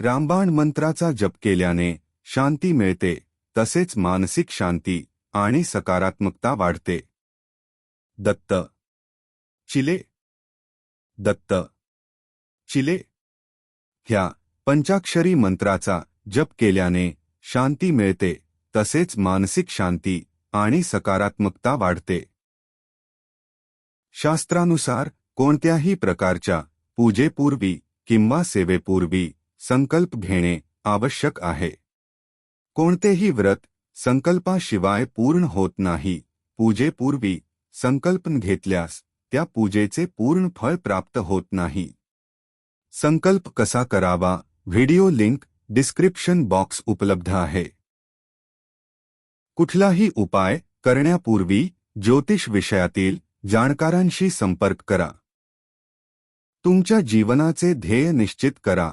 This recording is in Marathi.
रामबाण मंत्राचा जप केल्याने शांती मिळते तसेच मानसिक शांती आणि सकारात्मकता वाढते. दत्त. चिले. दत्त. चिले. ह्या पंचाक्षरी मंत्राचा जप केल्याने शांती मिळते तसेच मानसिक शांती आणि सकारात्मकता वाढते. शास्त्रानुसार कोणत्याही प्रकारच्या पूजेपूर्वी किंवा सेवेपूर्वी संकल्प घेणे आवश्यक आहे. कोणतेही व्रत संकल्पाशिवाय पूर्ण होत नाही. पूजेपूर्वी संकल्प घेतल्यास त्या पूजेचे पूर्ण फळ प्राप्त होत नाही. संकल्प कसा करावा? व्हिडिओ लिंक डिस्क्रिप्शन बॉक्स उपलब्ध आहे. कुठलाही उपाय करण्यापूर्वी ज्योतिष विषयातील जाणकारांशी संपर्क करा. तुमच्या जीवनाचे ध्येय निश्चित करा.